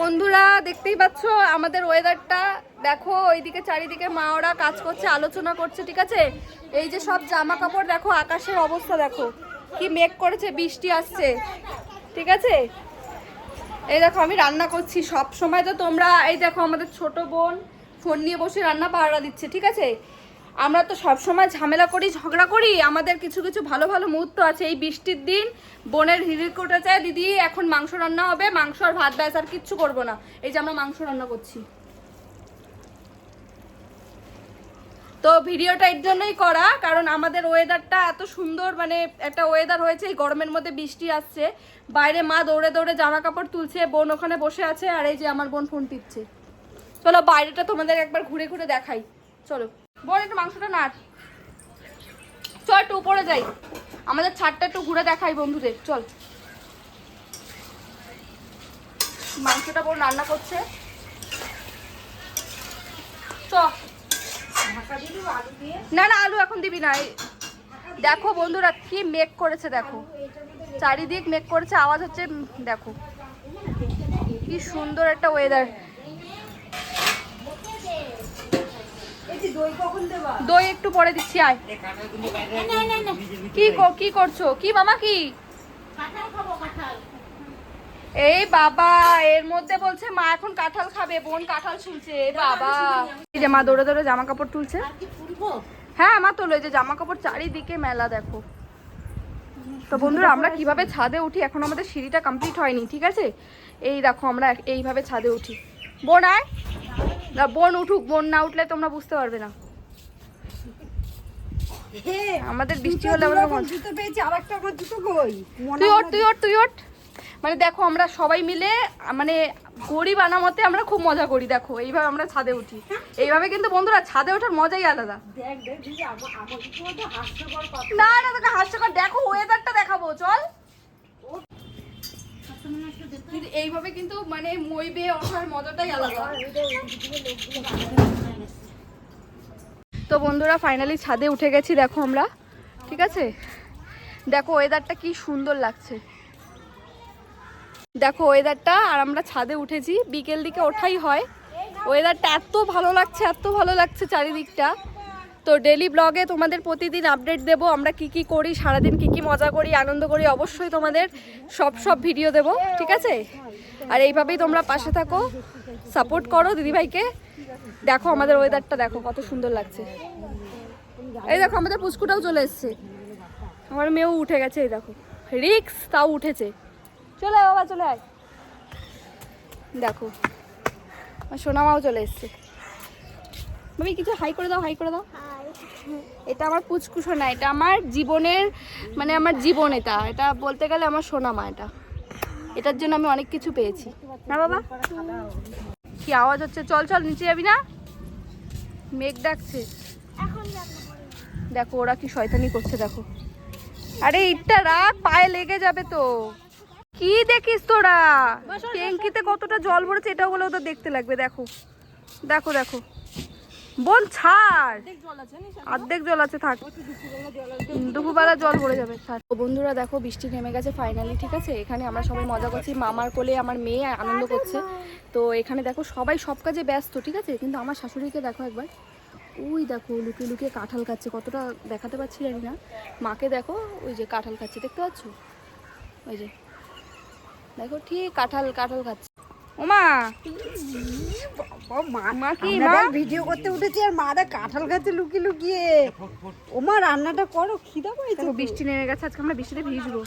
বন্ধুরা, দেখতেই পাচ্ছ, আমাদের ওয়েদারটা দেখো, ওইদিকে চারিদিকে মা ওরা কাজ করছে, আলোচনা করছে, ঠিক আছে? এই যে সব জামা কাপড় দেখো, আকাশের অবস্থা, দেখো। কি মেঘ করেছে, বৃষ্টি আসছে, ঠিক আছে? এই দেখো, আমি রান্না করছি। সব সময় তো তোমরা, এই দেখো, আমাদের ছোট বোন ফোন নিয়ে বসে রান্না পাহারা দিচ্ছে, ঠিক আছে? আমরা তো সব সময় ঝামেলা করি, ঝগড়া করি। আমাদের কিছু কিছু ভালো ভালো মুহূর্ত আছে। এই বৃষ্টির দিন বোনের হিড়ির কোটা চায়, দিদি, এখন মাংস রান্না হবে, মাংস আর ভাত ব্যাস, আর কিচ্ছু করব না। এই যে আমরা মাংস রান্না করছি। তো ভিডিওটা এর জন্যই করা, কারণ আমাদের ওয়েদারটা এত সুন্দর মানে একটা ওয়েদার হয়েছে, এই গরমের মধ্যে বৃষ্টি আসছে। বাইরে মা দৌড়ে দৌড়ে জামা কাপড় তুলছে, বোন ওখানে বসে আছে, আর এই যে আমার বোন ফোন টিপছে। চলো বাইরেটা তোমাদের একবার ঘুরে ঘুরে দেখাই। চলো। বোন একটু মাংসটা নাট চল একটু উপরে যাই। আমাদের ছাদটা একটু ঘুরে দেখাই বন্ধুদের। চল। মাংসটা বোন রান্না করছে। না না, আলু এখন দিবি না। দেখো বন্ধুরা কি মেক করেছে, দেখো। চারিদিক মেক করেছে, আওয়াজ হচ্ছে দেখো। কি সুন্দর একটা ওয়েদার দই একটু পরে দিচ্ছি আয়। কি কি করছ? কি মামা কি? এই বাবা এর মধ্যে বলছে মা এখন কাঁঠাল খাবে বোন কাঁঠাল এ বাবা। এই যে মা দৌড়ে দৌড়ে জামা কাপড় তুলছে হ্যাঁ মা তোলো যে জামা কাপড় চারিদিকে মেলা দেখো। তো বন্ধুরা আমরা কীভাবে ছাদে উঠি? এখন আমাদের সিঁড়িটা কমপ্লিট হয়নি ঠিক আছে? এই দেখো আমরা এইভাবে ছাদে উঠি। বোন আয়। না বোন উঠুক বোন না উঠলে তোমরা বুঝতে পারবে না। আমাদের বৃষ্টি হলে আমাদের জুতো পেয়েছি আর একটা আমার জুতো কই? তুই ওঠ তুই ওঠ তুই ওঠ। মানে দেখো আমরা সবাই মিলে মানে গরিব আনামতে আমরা খুব মজা করি দেখো। এইভাবে আমরা ছাদে উঠি। এইভাবে কিন্তু বন্ধুরা ছাদে ওঠার মজাই আলাদা। না না তোকে হাস্যকর দেখো ওয়েদারটা দেখাবো চল। এইভাবে কিন্তু মানে মই বেয়ে ওঠার মজাটাই আলাদা। তো বন্ধুরা ফাইনালি ছাদে উঠে গেছি, দেখো আমরা। ঠিক আছে? দেখো ওয়েদারটা কি সুন্দর লাগছে। দেখো ওয়েদারটা আর আমরা ছাদে উঠেছি। বিকেল দিকে ওঠাই হয়। ওয়েদারটা এত ভালো লাগছে, এত ভালো লাগছে চারিদিকটা। তো ডেলি ব্লগে তোমাদের প্রতিদিন আপডেট দেব, আমরা কি কি করি, সারাদিন কি কি মজা করি, আনন্দ করি, অবশ্যই তোমাদের সব সব ভিডিও দেব, ঠিক আছে? আর এইভাবেই তোমরা পাশে থাকো সাপোর্ট করো দিদিভাইকে। দেখো আমাদের ওয়েদারটা দেখো কত সুন্দর লাগছে। এই দেখো, আমাদের পুচকুটাও চলে এসছে। আমার মেয়েও উঠে গেছে, এই দেখো। রিক্স, তাও উঠেছে। চলে আয় বাবা, চলে আয়। দেখো সোনামাও চলে এসছে। তুমি কিছু হাই করে দাও হাই করে দাও। এটা আমার পুচকু সোনা এটা আমার জীবনের মানে আমার জীবন এটা। এটা বলতে গেলে আমার সোনামা এটা। এটার জন্য আমি অনেক কিছু পেয়েছি। না বাবা? কি আওয়াজ হচ্ছে? চল চল নিচে যাবি না? মেঘ ডাকছে। দেখো ওরা কি শয়তানি করছে দেখো। আরে ইটটা রাখ পায়ে লেগে যাবে তো। কি দেখিস তোরা? ট্যাঙ্কিতে কতটা জল ভরেছে এটা হলেও তো দেখতে লাগবে দেখো। দেখো দেখো। বোন ছাড়। অর্ধেক জল আছে থাক। দুপুরবেলা জল ভরে যাবে থাক তো বন্ধুরা দেখো বৃষ্টি নেমে গেছে ফাইনালি ঠিক আছে? এখানে আমরা সবাই মজা করছি। মামার কোলে আমার মেয়ে আনন্দ করছে। তো এখানে দেখো সবাই সব কাজে ব্যস্ত ঠিক আছে? কিন্তু আমার শাশুড়িকে দেখো একবার। ওই দেখো লুকিয়ে লুকিয়ে কাঁঠাল খাচ্ছে। কতটা দেখাতে পারছি জানি না। মাকে দেখো ওই যে কাঁঠাল খাচ্ছে দেখতে পাচ্ছ? ওই যে। দেখো ঠিক কাঁঠাল কাঁঠাল খাচ্ছে। ওমা। মা কি মা? ভিডিও করতে উঠেছি আর মা কাঁঠাল গাছে লুকিয়ে লুকিয়ে। ওমা রান্নাটা করো খিদা পাইছে তো। বৃষ্টি নেমে গেছে আজকে আমরা বৃষ্টিতে ভিজবো।